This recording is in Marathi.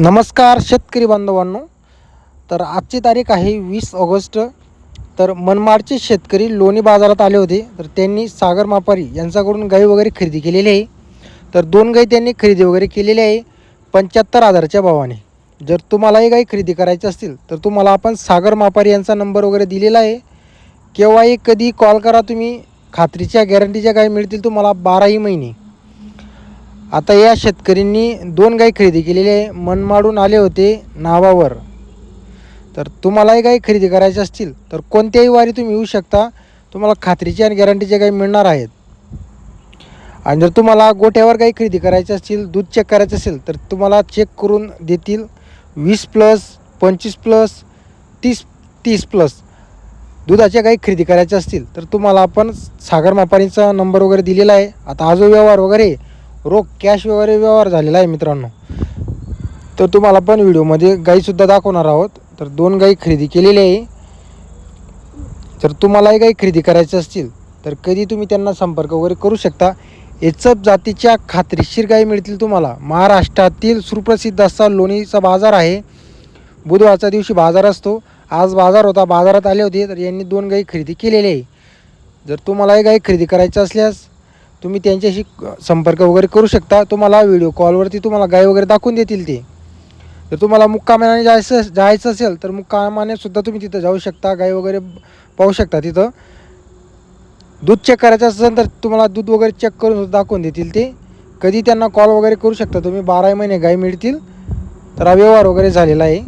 नमस्कार शेतकरी बांधवांनो. तर आजची तारीख आहे वीस ऑगस्ट. तर मनमाडचे शेतकरी लोणी बाजारात आले होते. तर त्यांनी सागर मापारी यांच्याकडून गाई वगैरे खरेदी केलेली आहे. तर दोन गाई त्यांनी खरेदी वगैरे केलेली आहे. पंच्याहत्तर हजारच्या भावाने. जर तुम्हालाही गाई खरेदी करायची असतील तर तुम्हाला आपण सागर मापारी यांचा नंबर वगैरे दिलेला आहे. केव्हाही कधी कॉल करा तुम्ही. खात्रीच्या गॅरंटीच्या गाई मिळतील तुम्हाला बाराही महिने. आता या शेतकऱ्यांनी दोन गाई खरेदी केलेले मनमाडून आले होते नावावर. तर तुम्हालाही गाई खरेदी करायच्या असतील तर कोणत्याही वारी तुम्ही येऊ शकता. तुम्हाला खात्रीची आणि गॅरंटीच्या गाई मिळणार आहेत. आणि जर तुम्हाला गोठ्यावर गाई खरेदी करायची असतील दूध चेक करायचं असेल तर तुम्हाला चेक करून देतील वीस प्लस पंचवीस प्लस तीस तीस प्लस दुधाच्या गाई खरेदी करायच्या असतील तर तुम्हाला आपण सागर मापारीचा नंबर वगैरे दिलेला आहे. आता हा जो व्यवहार वगैरे रोख कॅश वगैरे व्यवहार झालेला आहे मित्रांनो. तर तुम्हाला पण व्हिडिओमध्ये गाईसुद्धा दाखवणार आहोत. तर दोन गाई खरेदी केलेली आहे. जर तुम्हालाही गाई खरेदी करायची असतील तर कधी तुम्ही त्यांना संपर्क वगैरे करू शकता. एचप जातीच्या खात्रीशीर गाई मिळतील तुम्हाला. महाराष्ट्रातील सुप्रसिद्ध असा लोणीचा बाजार आहे. बुधवारच्या दिवशी बाजार असतो. आज बाजार होता बाजारात आले होते तर यांनी दोन गाई खरेदी केलेली आहे. जर तुम्हालाही गाई खरेदी करायची असल्यास तुम्ही त्यांच्याशी संपर्क वगैरे करू शकता. तुम्हाला व्हिडिओ कॉलवरती तुम्हाला गाय वगैरे दाखवून देतील ते. जर तुम्हाला मुक्कामाने जायचं जायचं असेल तर मुक्कामाने सुद्धा तुम्ही तिथं जाऊ शकता. गाय वगैरे पाहू शकता तिथं. दूध चेक करायचं असेल तर तुम्हाला दूध वगैरे चेक करून दाखवून देतील ते. कधी त्यांना कॉल वगैरे करू शकता तुम्ही. बारा महिने गाय मिळतील. तर हा व्यवहार वगैरे झालेला आहे.